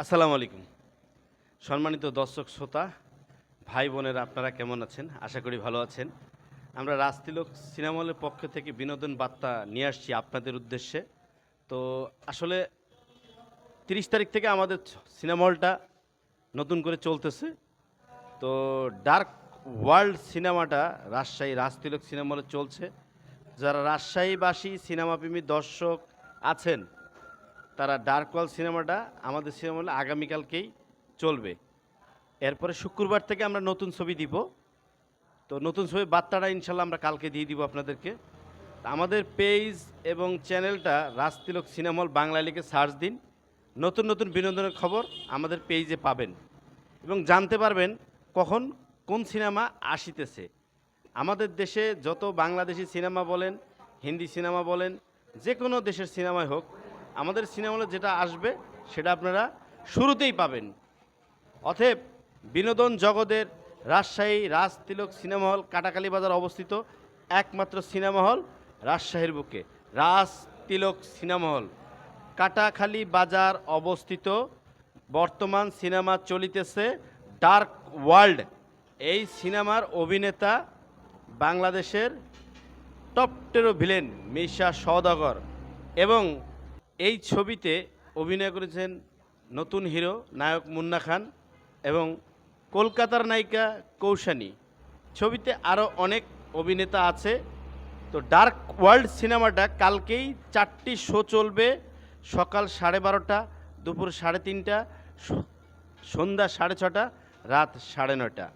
আসসালামু আলাইকুম। সম্মানিত দর্শক শ্রোতা, ভাই বোনেরা, আপনারা কেমন আছেন? আশা করি ভালো আছেন। আমরা রাজতিলক সিনেমা হলের পক্ষ থেকে বিনোদন বার্তা নিয়ে আসছি আপনাদের উদ্দেশ্যে। তো আসলে তিরিশ তারিখ থেকে আমাদের সিনেমা হলটা নতুন করে চলতেছে। তো ডার্ক ওয়ার্ল্ড সিনেমাটা রাজশাহী রাজতিলক সিনেমা হলে চলছে। যারা রাজশাহীবাসী, সিনেমাপ্রেমী দর্শক আছেন তারা ডার্ক ওয়াল সিনেমাটা আমাদের সিনেমা হলে আগামীকালকেই চলবে। এরপরে শুক্রবার থেকে আমরা নতুন ছবি দিব। তো নতুন ছবি বার্তাটা ইনশাল্লাহ আমরা কালকে দিয়ে দিব আপনাদেরকে। আমাদের পেজ এবং চ্যানেলটা রাজতিলক সিনেমা হল বাংলা লিখে সার্চ দিন। নতুন নতুন বিনোদনের খবর আমাদের পেজে পাবেন। এবং জানতে পারবেন কখন কোন সিনেমা আসিতেছে। আমাদের দেশে যত বাংলাদেশি সিনেমা বলেন, হিন্দি সিনেমা বলেন যে কোনো দেশের সিনেমাই হোক আমাদের সিনেমা হলে যেটা আসবে, সেটা আপনারা শুরুতেই পাবেন। অতএব বিনোদন জগতের রাজশাহী রাজ তিলক সিনেমা হল কাটাকালী বাজার অবস্থিত, একমাত্র সিনেমা হল রাজশাহীর বুকে। রাজ তিলক সিনেমা হল কাটাখালী বাজার অবস্থিত। বর্তমান সিনেমা চলিতেছে ডার্ক ওয়ার্ল্ড। এই সিনেমার অভিনেতা বাংলাদেশের top terror villain Misha Sawdagar এবং এই ছবিতে অভিনয় করেছেন নতুন হিরো নায়ক মুন্না খান এবং কলকাতার নায়িকা কৌশানী। ছবিতে আরও অনেক অভিনেতা আছে। তো ডার্ক ওয়ার্ল্ড সিনেমাটা কালকেই চারটি শো চলবে। সকাল সাড়ে বারোটা, দুপুর সাড়ে তিনটা, সন্ধ্যা সাড়ে ছটা, রাত সাড়ে নটা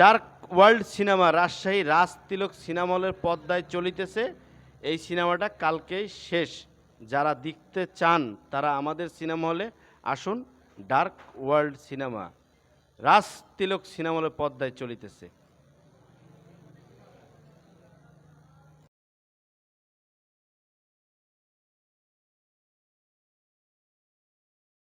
dark world cinema Rajshahi Raj Tilak cinema হলের পর্দায় চলিতেছে। এই সিনেমাটা কালকেই শেষ। যারা দেখতে চান, তারা আমাদের সিনেমা হলে আসুন, dark world cinema, Raj Tilak cinema হলে পদ্মায় চলিতেছে।